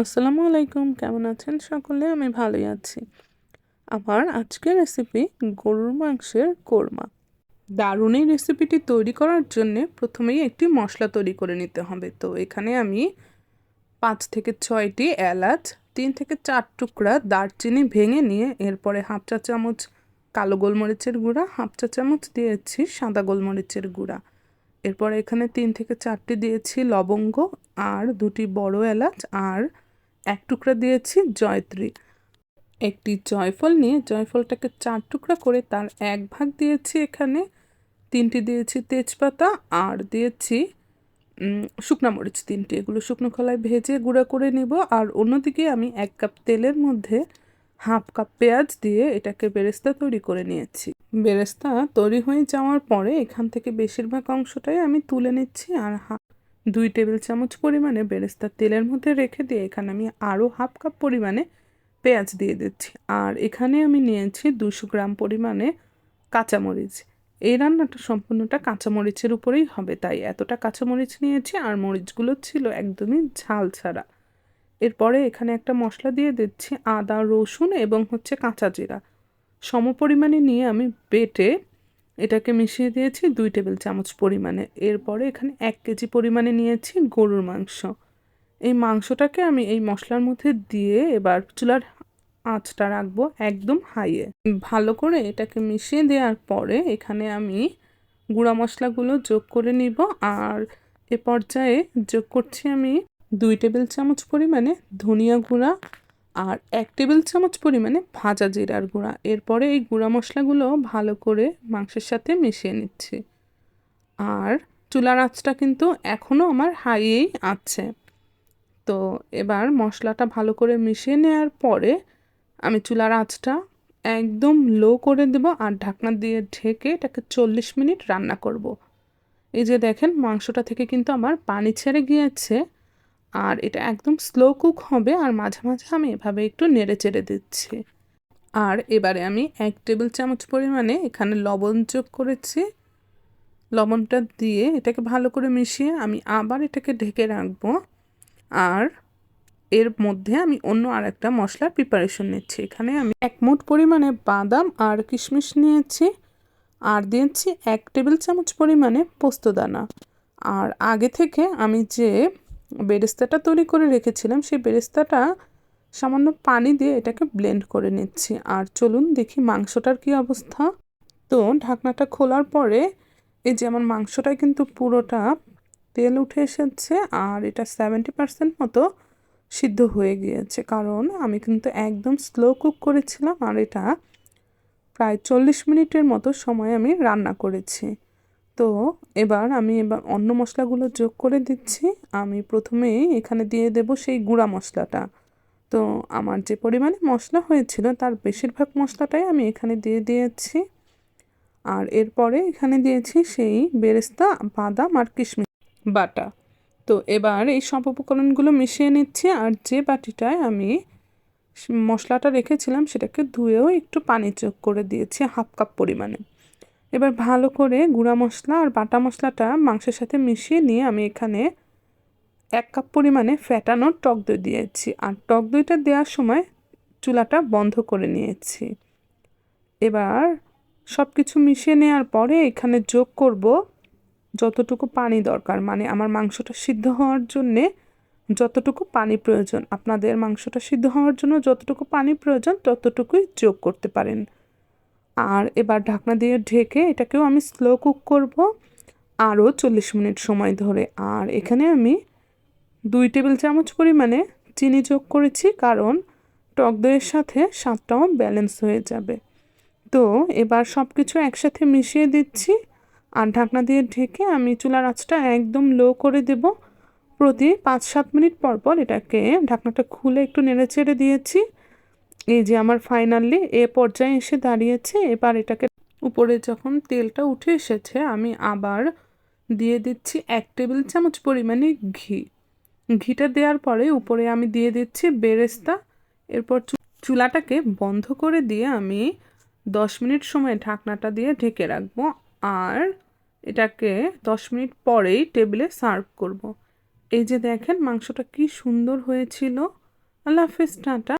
আসসালামু আলাইকুম, কেমন আছেন সকলে? আমি ভালোই আছি। আমার আজকের রেসিপি গরুর মাংসের কোরমা। দারুণ এই রেসিপিটি তৈরি করার জন্য প্রথমেই একটি মশলা তৈরি করে নিতে হবে। তো এখানে আমি পাঁচ থেকে ছয়টি এলাচ, তিন থেকে চার টুকরা দারচিনি ভেঙে নিয়ে এরপরে হাফ চা চামচ কালো গোলমরিচের গুঁড়া, হাফ চা চামচ দিয়েছি সাদা গোলমরিচের গুঁড়া। এরপর এখানে তিন থেকে চারটি দিয়েছি লবঙ্গ আর দুটি বড় এলাচ আর এক টুকরা দিয়েছি জয়ত্রী। একটি জয়ফল নিয়ে জয়ফলটাকে চার টুকরা করে তার এক ভাগ দিয়েছি এখানে। তিনটি দিয়েছি তেজপাতা, আর দিয়েছি শুকনা মরিচ তিনটি। এগুলো শুকনো খোলায় ভেজে গুঁড়া করে নিব। আর অন্যদিকে আমি এক কাপ তেলের মধ্যে হাফ কাপ পেঁয়াজ দিয়ে এটাকে বেরেস্তা তৈরি করে নিয়েছি। বেরেস্তা তৈরি হয়ে যাওয়ার পরে এখান থেকে বেশিরভাগ অংশটাই আমি তুলে নিচ্ছি আর দুই টেবিল চামচ পরিমাণে বেরেস্তা তেলের মধ্যে রেখে দিয়ে এখানে আমি আরও হাফ কাপ পরিমাণে পেঁয়াজ দিয়ে দিচ্ছি। আর এখানে আমি নিয়েছি দুশো গ্রাম পরিমাণে কাঁচামরিচ। এই রান্নাটা সম্পূর্ণটা কাঁচামরিচের উপরেই হবে, তাই এতটা কাঁচামরিচ নিয়েছি আর মরিচগুলো ছিল একদমই ঝাল ছাড়া। এরপরে এখানে একটা মশলা দিয়ে দিচ্ছি আদা, রসুন এবং হচ্ছে কাঁচা জিরা। সম পরিমাণে নিয়ে আমি বেটে এটাকে মিশিয়ে দিয়েছি দুই টেবিল চামচ পরিমাণে। এরপরে এখানে এক কেজি পরিমাণে নিয়েছি গরুর মাংস। এই মাংসটাকে আমি এই মশলার মধ্যে দিয়ে এবার চুলার আঁচটা রাখব একদম হাইয়ে। ভালো করে এটাকে মিশিয়ে দেওয়ার পরে এখানে আমি গুঁড়া মশলাগুলো যোগ করে নিব আর এ পর্যায়ে যোগ করছি আমি দুই টেবিল চামচ পরিমাণে ধনিয়া গুঁড়া আর এক টেবিল চামচ পরিমাণে ভাজা জিরার গুঁড়া। এরপরে এই গুঁড়া মশলাগুলো ভালো করে মাংসের সাথে মিশিয়ে নিচ্ছি। আর চুলার আঁচটা কিন্তু এখনও আমার হাইয়েই আছে। তো এবার মশলাটা ভালো করে মিশিয়ে নেওয়ার পরে আমি চুলার আঁচটা একদম লো করে দেব আর ঢাকনা দিয়ে ঢেকে এটাকে চল্লিশ মিনিট রান্না করব। এই যে দেখেন মাংসটা থেকে কিন্তু আমার পানি ছেড়ে গিয়েছে। আর এটা একদম স্লো কুক হবে আর মাঝে মাঝে আমি এভাবে একটু নেড়ে চেড়ে দিচ্ছি। আর এবারে আমি এক টেবিল চামচ পরিমাণে এখানে লবণ যোগ করেছি। লবণটা দিয়ে এটাকে ভালো করে মিশিয়ে আমি আবার এটাকে ঢেকে রাখব। আর এর মধ্যে আমি অন্য আর একটা মশলার প্রিপারেশন নিচ্ছি। এখানে আমি এক মুঠ পরিমাণে বাদাম আর কিশমিশ নিয়েছি। আর দিয়েছি এক টেবিল চামচ পরিমাণে পোস্তদানা। আর আগে থেকে আমি যে বেরেস্তাটা তৈরি করে রেখেছিলাম, সেই বেরেস্তাটা সামান্য পানি দিয়ে এটাকে ব্লেন্ড করে নিচ্ছি। আর চলুন দেখি মাংসটার কি অবস্থা। তো ঢাকনাটা খোলার পরে এই যে আমার মাংসটাই কিন্তু পুরোটা তেল উঠে এসেছে আর এটা সেভেন্টি পার্সেন্ট মতো সিদ্ধ হয়ে গিয়েছে। কারণ আমি কিন্তু একদম স্লো কুক করেছিলাম আর এটা প্রায় চল্লিশ মিনিটের মতো সময় আমি রান্না করেছি। তো এবার আমি এবার অন্য মশলাগুলো যোগ করে দিচ্ছি। আমি প্রথমেই এখানে দিয়ে দেব সেই গুঁড়া মশলাটা। তো আমার যে পরিমাণে মশলা হয়েছিল তার বেশিরভাগ মশলাটাই আমি এখানে দিয়ে দিয়েছি। আর এরপরে এখানে দিয়েছি সেই বেরেস্তা, বাদাম আর কিশমিশ বাটা। তো এবার এই সব উপকরণগুলো মিশিয়ে নিচ্ছি আর যে বাটিটায় আমি মশলাটা রেখেছিলাম সেটাকে ধুয়েও একটু পানি যোগ করে দিয়েছি, হাফ কাপ পরিমাণে। এবার ভালো করে গুঁড়া মশলা আর বাটা মশলাটা মাংসের সাথে মিশিয়ে নিয়ে আমি এখানে এক কাপ পরিমাণে ফ্যাটানো টক দই দিয়েছি। আর টক দইটা দেওয়ার সময় চুলাটা বন্ধ করে নিয়েছি। এবার সব কিছু মিশিয়ে নেওয়ার পরে এখানে যোগ করব যতটুকু পানি দরকার। মানে আমার মাংসটা সিদ্ধ হওয়ার জন্যে যতটুকু পানি প্রয়োজন। আপনাদের মাংসটা সিদ্ধ হওয়ার জন্য যতটুকু পানি প্রয়োজন ততটুকুই যোগ করতে পারেন। আর এবার ঢাকনা দিয়ে ঢেকে এটাকেও আমি স্লো কুক করব আরও চল্লিশ মিনিট সময় ধরে। আর এখানে আমি দুই টেবিল চামচ পরিমাণে চিনি যোগ করেছি, কারণ টক দইয়ের সাথে স্বাদটাও ব্যালেন্স হয়ে যাবে। তো এবার সব কিছু একসাথে মিশিয়ে দিচ্ছি আর ঢাকনা দিয়ে ঢেকে আমি চুলার আঁচটা একদম লো করে দেব। প্রতি পাঁচ সাত মিনিট পর পর এটাকে ঢাকনাটা খুলে একটু নেড়ে চেড়ে দিয়েছি। এই যে আমার ফাইনালি এ পর্যায়ে এসে দাঁড়িয়েছে, এবার এটাকে উপরে যখন তেলটা উঠে এসেছে, আমি আবার দিয়ে দিচ্ছি এক টেবিল চামচ পরিমাণে ঘি। ঘিটা দেওয়ার পরে উপরে আমি দিয়ে দিচ্ছি বেরেস্তা। এরপর চুলাটাকে বন্ধ করে দিয়ে আমি দশ মিনিট সময় ঢাকনাটা দিয়ে ঢেকে রাখব আর এটাকে দশ মিনিট পরেই টেবিলে সার্ভ করব। এই যে দেখেন মাংসটা কি সুন্দর হয়েছিল। আল্লাহ হাফিজ, টাটা।